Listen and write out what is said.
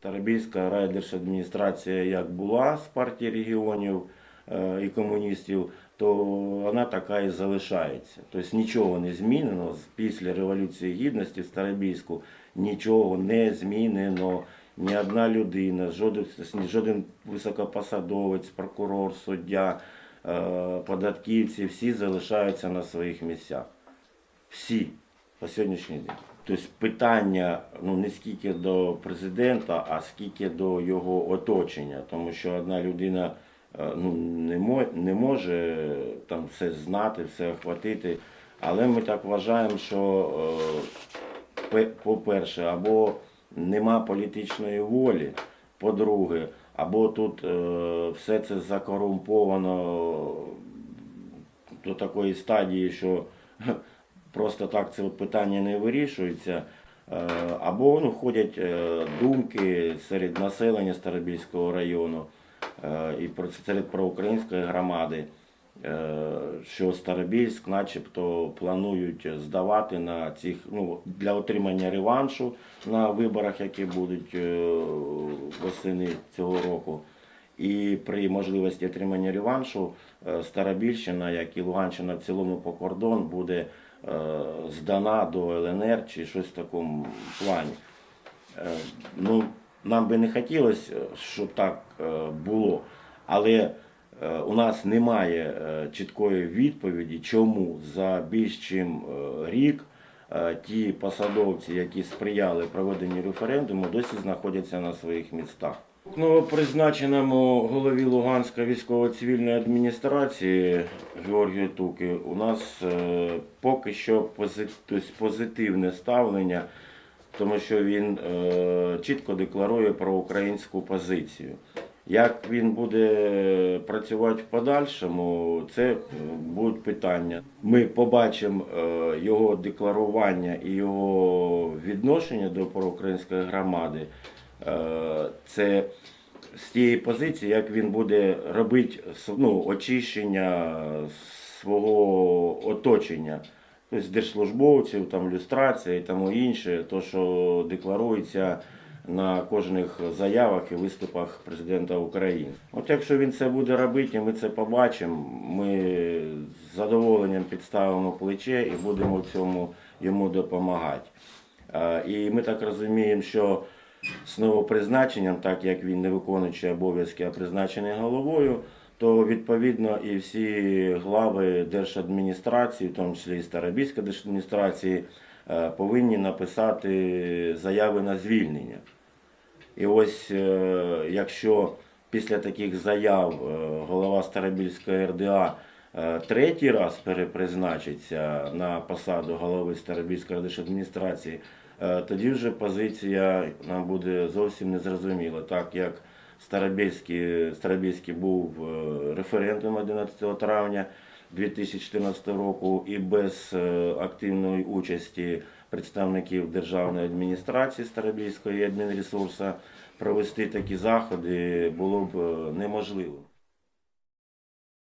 Старобільська райдержадміністрація як була з партії регіонів е, і комуністів, то вона така і залишається. Тобто нічого не змінено після Революції Гідності в Старобільську, нічого не змінено. Ні одна людина, жоден, жоден високопосадовець, прокурор, суддя, е, податківці, всі залишаються на своїх місцях. Всі по сьогоднішній день. Тобто питання ну не скільки до президента, а скільки до його оточення, тому що одна людина е, ну, не, мо, не може там все знати, все охватити. Але ми так вважаємо, що е, по-перше, або нема політичної волі, по-друге, або тут е, все це закорумповано до такої стадії, що просто так це питання не вирішується. Е, Або ну, ходять е, думки серед населення Старобільського району е, і серед проукраїнської громади, що Старобільськ начебто планують здавати на цих ну, для отримання реваншу на виборах, які будуть восени цього року. І при можливості отримання реваншу Старобільщина, як і Луганщина в цілому по кордон, буде здана до ЛНР чи щось в такому плані. Е, Ну, нам би не хотілося, е, щоб так е, було, але е, у нас немає е, чіткої відповіді, чому за більш чим е, рік е, ті посадовці, які сприяли проведенню референдуму, досі знаходяться на своїх містах. Новопризначеному голові Луганської військово-цивільної адміністрації Георгію Туки у нас е, поки що позитивне ставлення, тому що він е, чітко декларує про українську позицію. Як він буде працювати в подальшому, це будуть питання. Ми побачимо е, його декларування і його відношення до проукраїнської громади. Е, Це з тієї позиції, як він буде робити ну, очищення свого оточення, тобто держслужбовців, там, люстрація і тому інше, то, що декларується на кожних заявах і виступах президента України. От якщо він це буде робити, ми це побачимо, ми з задоволенням підставимо плече і будемо в цьому йому допомагати. Е, І ми так розуміємо, що з новопризначенням, так як він не виконуючий обов'язки, а призначений головою, то відповідно і всі глави держадміністрації, в тому числі і Старобільська держадміністрації, е, повинні написати заяви на звільнення. І ось е, якщо після таких заяв е, голова Старобільської РДА третій раз перепризначиться на посаду голови Старобільської держадміністрації, тоді вже позиція нам буде зовсім незрозуміла, так як Старобільський, Старобільський був е, референдум 11 травня 2014 року і без е, активної участі представників державної адміністрації Старобільської адмінресурсу провести такі заходи було б е, неможливо.